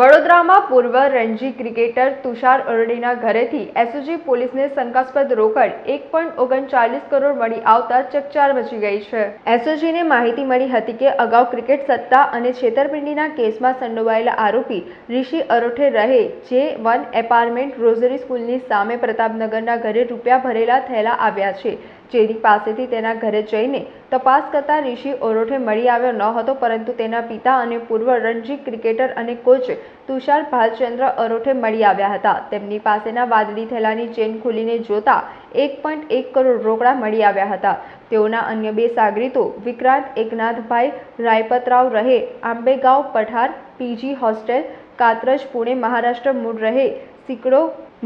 વડોદરામાં પૂર્વ રણજી ક્રિકેટર તુષાર અરડીના ઘરેથી એસઓજી પોલીસને શંકાસ્પદ રોકડ એક પોઈન્ટ ઓગણચાલીસ કરોડ મળી આવતા ચકચાર મચી ગઈ છે. એસઓજીને માહિતી મળી હતી કે અગાઉ ક્રિકેટ સત્તા અને છેતરપિંડીના કેસમાં સંડોવાયેલા આરોપી ઋષિ અરોઠે રહે, જે વન એપાર્ટમેન્ટ રોઝરી સ્કૂલની સામે પ્રતાપનગરના ઘરે રૂપિયા ભરેલા થયેલા આવ્યા છે. જેની પાસેથી તેના ઘરે જઈને તપાસ કરતા ઋષિ ઓરોઠે મળી આવ્યો ન હતો, પરંતુ તેના પિતા અને પૂર્વ રણજી ક્રિકેટર અને કોચ તુષાર ભાલચંદ્ર અરોઠે મળી આવ્યા હતા. તેમની પાસેના વાદળી થેલાની ચેન ખોલીને જોતા એક પોઈન્ટ એક કરોડ રોકડા મળી આવ્યા હતા. તેઓના અન્ય બે સાગરીતો, વિક્રાંત એકનાથભાઈ રાયપતરાવ રહે, આંબેગાંવ પઠાર, પીજી હોસ્ટેલ, કાત્રજ પુણે મહારાષ્ટ્ર મૂળ રહે સિકડો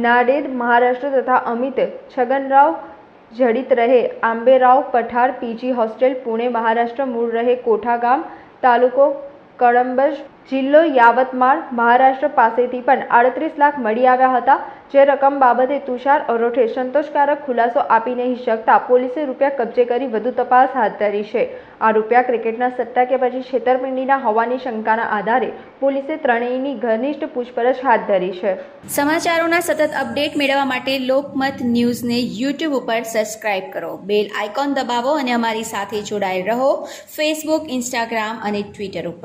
નાડેદ મહારાષ્ટ્ર તથા અમિત છગનરાવ જડિત રહે. આંબેરાવ પઠાર પીજી હોસ્ટેલ પુણે મહારાષ્ટ્ર મૂળ રહે. કોઠા ગામ તાલુકો કળંબજ જિલ્લો યાવતમાળ મહારાષ્ટ્ર પાસેથી પણ આડત્રીસ લાખ મળી આવ્યા હતા. જે રકમ બાબતે તુષાર અરોઠે સંતોષકારક ખુલાસો આપી નહીં શકતા પોલીસે રૂપિયા કબજે કરી વધુ તપાસ હાથ ધરી છે. આ રૂપિયા ક્રિકેટના સટ્ટા કે પછી છેતરપિંડીના હોવાની શંકાના આધારે પોલીસે ત્રણેયની ઘનિષ્ઠ પૂછપરછ હાથ ધરી છે. સમાચારોના સતત અપડેટ મેળવવા માટે લોકમત ન્યૂઝને યુટ્યુબ ઉપર સબસ્ક્રાઇબ કરો. બેલ આઇકોન દબાવો અને અમારી સાથે જોડાયેલ રહો. ફેસબુક, ઇન્સ્ટાગ્રામ અને ટ્વિટર ઉપર.